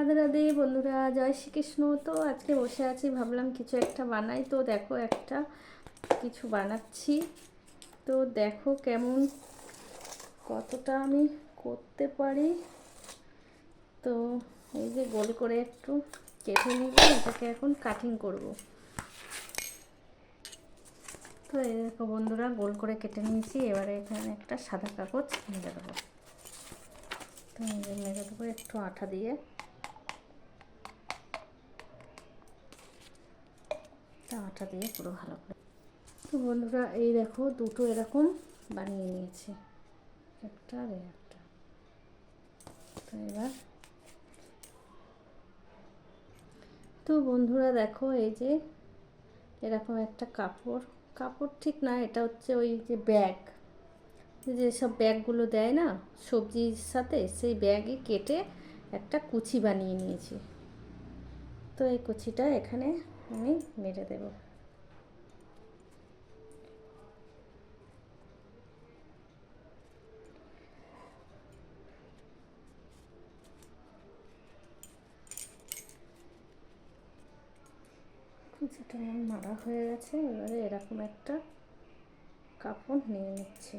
রাধে রাধে বন্ধুরা, জয় শ্রীকৃষ্ণ। তো আজকে বসে আছি, ভাবলাম কিছু একটা বানাই। তো দেখো একটা কিছু বানাচ্ছি। তো দেখো কেমন, কতটা আমি করতে পারি। তো এই যে গোল করে একটু কেটে নিব, এটাকে এখন কাটিং করব। তো এই দেখো বন্ধুরা, গোল করে কেটে নিয়েছি। এবারে এখানে একটা সাদা কাগজ মেরে দেবো। তো দেবো একটু আঠা দিয়ে। তা আটা দিয়ে পুরো ভালো করে। তো বন্ধুরা, এই দেখো, দুটো এরকম বানিয়ে নিয়েছি। একটা আর একটা। তো এবার তো বন্ধুরা, দেখো এই যে এরকম একটা কাপড়। কাপড় ঠিক না, এটা হচ্ছে ওই যে ব্যাগ। যে সব ব্যাগগুলো দেয় না, সবজির সাথে, সেই ব্যাগে কেটে একটা কুচি বানিয়ে নিয়েছি। তো এই কুচিটা এখানে আমি মেরে দেব। আমার মারা হয়ে গেছে, এবারে এরকম একটা কাপড় নিয়ে নিচ্ছে।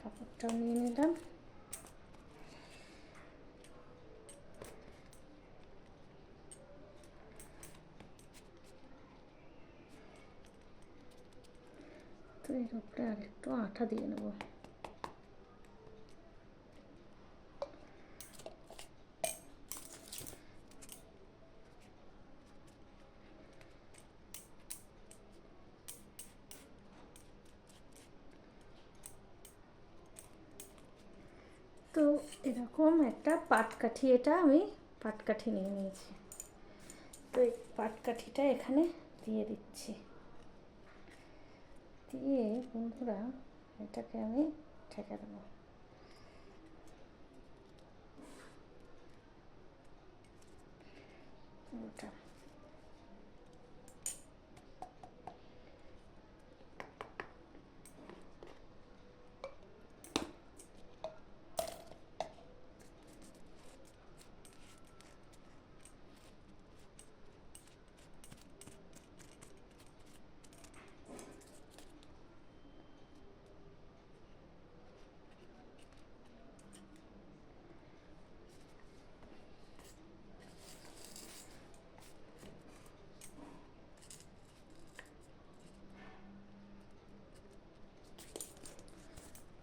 কাপড়টাও নিয়ে নিলাম। তো এর উপরে আর একটু আঠা দিয়ে নেব। তো এরকম একটা পাটকাঠি, এটা আমি পাটকাঠি নিয়ে নিয়েছি। তো এই পাটকাঠিটা এখানে দিয়ে দিচ্ছি। দিয়ে বন্ধুরা এটাকে আমি ঠেকে দেবো। ওটা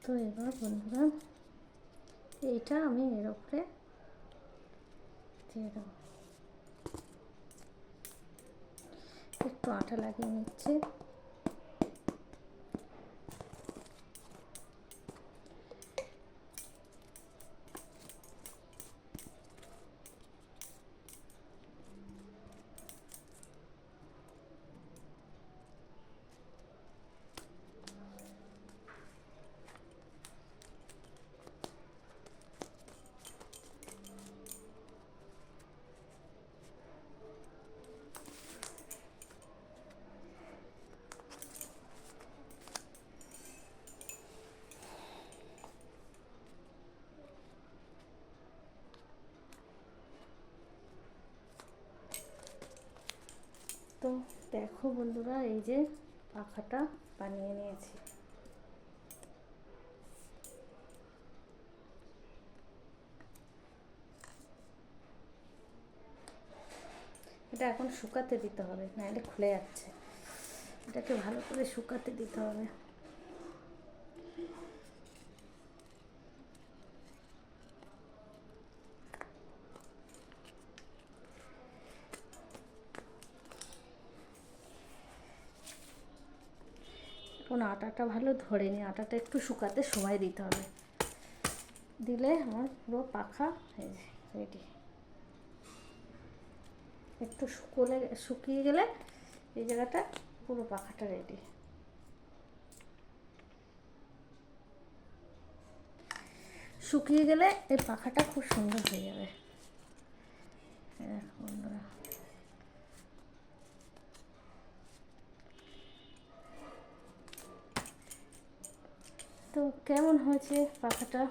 তো এবার বন্ধুরা এইটা আমি এর উপরে দিয়ে দেবো। একটু আটা লাগিয়ে নিচ্ছে। তো দেখো বন্ধুরা, এই যে পাখাটা বানিয়ে নিয়েছি। এটা এখন শুকাতে দিতে হবে, নাহলে খুলে যাচ্ছে। এটাকে ভালো করে শুকাতে দিতে হবে। এখন আটাটা ভালো ধরে নি, আটাটা একটু শুকাতে সময় দিতে হবে। দিলে আমার পুরো পাখা হয়ে যায় রেডি একটু শুকোলে, শুকিয়ে গেলে এই জায়গাটা পুরো পাখাটা রেডি শুকিয়ে গেলে এই পাখাটা খুব সুন্দর হয়ে যাবে বন্ধুরা তো কেমন হয়েছে পাখাটা?